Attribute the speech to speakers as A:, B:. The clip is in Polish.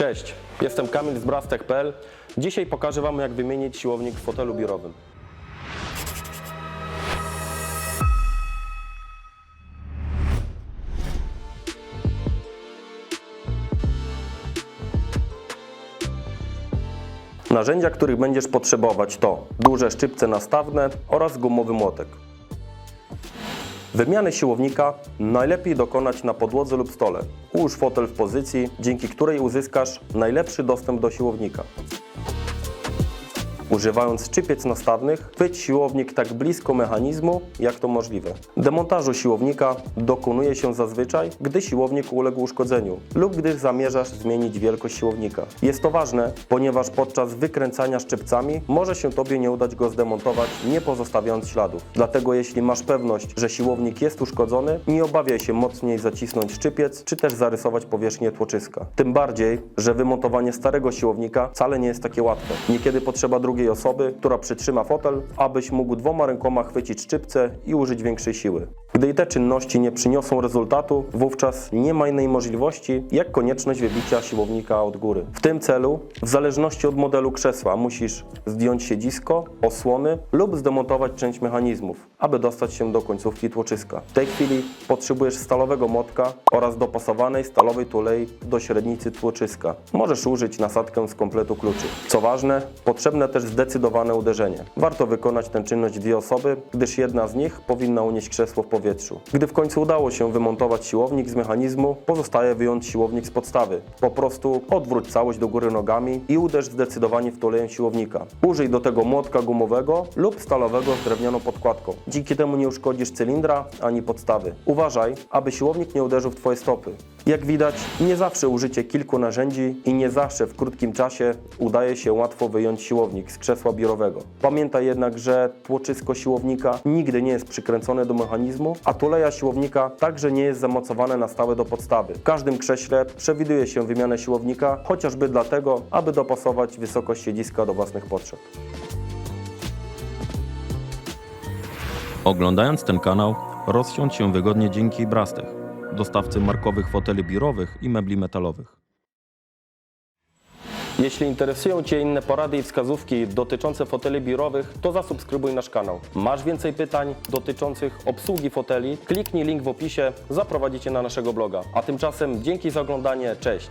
A: Cześć, jestem Kamil z Brastech.pl. Dzisiaj pokażę Wam, jak wymienić siłownik w fotelu biurowym. Narzędzia, których będziesz potrzebować to duże szczypce nastawne oraz gumowy młotek. Wymiany siłownika najlepiej dokonać na podłodze lub stole. Ułóż fotel w pozycji, dzięki której uzyskasz najlepszy dostęp do siłownika. Używając szczypiec nastawnych, chwyć siłownik tak blisko mechanizmu, jak to możliwe. Demontażu siłownika dokonuje się zazwyczaj, gdy siłownik uległ uszkodzeniu lub gdy zamierzasz zmienić wielkość siłownika. Jest to ważne, ponieważ podczas wykręcania szczypcami może się Tobie nie udać go zdemontować, nie pozostawiając śladów. Dlatego jeśli masz pewność, że siłownik jest uszkodzony, nie obawiaj się mocniej zacisnąć szczypiec, czy też zarysować powierzchnię tłoczyska. Tym bardziej, że wymontowanie starego siłownika wcale nie jest takie łatwe. Niekiedy potrzeba drugiej osoby, która przytrzyma fotel, abyś mógł dwoma rękoma chwycić szczypce i użyć większej siły. Gdy te czynności nie przyniosą rezultatu, wówczas nie ma innej możliwości, jak konieczność wybicia siłownika od góry. W tym celu, w zależności od modelu krzesła, musisz zdjąć siedzisko, osłony lub zdemontować część mechanizmów, aby dostać się do końcówki tłoczyska. W tej chwili potrzebujesz stalowego młotka oraz dopasowanej stalowej tulei do średnicy tłoczyska. Możesz użyć nasadkę z kompletu kluczy. Co ważne, potrzebne też zdecydowane uderzenie. Warto wykonać tę czynność dwie osoby, gdyż jedna z nich powinna unieść krzesło w powietrzu. Gdy w końcu udało się wymontować siłownik z mechanizmu, pozostaje wyjąć siłownik z podstawy. Po prostu odwróć całość do góry nogami i uderz zdecydowanie w tuleję siłownika. Użyj do tego młotka gumowego lub stalowego z drewnianą podkładką. Dzięki temu nie uszkodzisz cylindra ani podstawy. Uważaj, aby siłownik nie uderzył w Twoje stopy. Jak widać, nie zawsze użycie kilku narzędzi i nie zawsze w krótkim czasie udaje się łatwo wyjąć siłownik z krzesła biurowego. Pamiętaj jednak, że tłoczysko siłownika nigdy nie jest przykręcone do mechanizmu, a tuleja siłownika także nie jest zamocowane na stałe do podstawy. W każdym krześle przewiduje się wymianę siłownika, chociażby dlatego, aby dopasować wysokość siedziska do własnych potrzeb.
B: Oglądając ten kanał, rozsiądź się wygodnie dzięki Brastech, dostawcy markowych foteli biurowych i mebli metalowych.
A: Jeśli interesują Cię inne porady i wskazówki dotyczące foteli biurowych, to zasubskrybuj nasz kanał. Masz więcej pytań dotyczących obsługi foteli? Kliknij link w opisie, zaprowadzi Cię na naszego bloga. A tymczasem dzięki za oglądanie, cześć!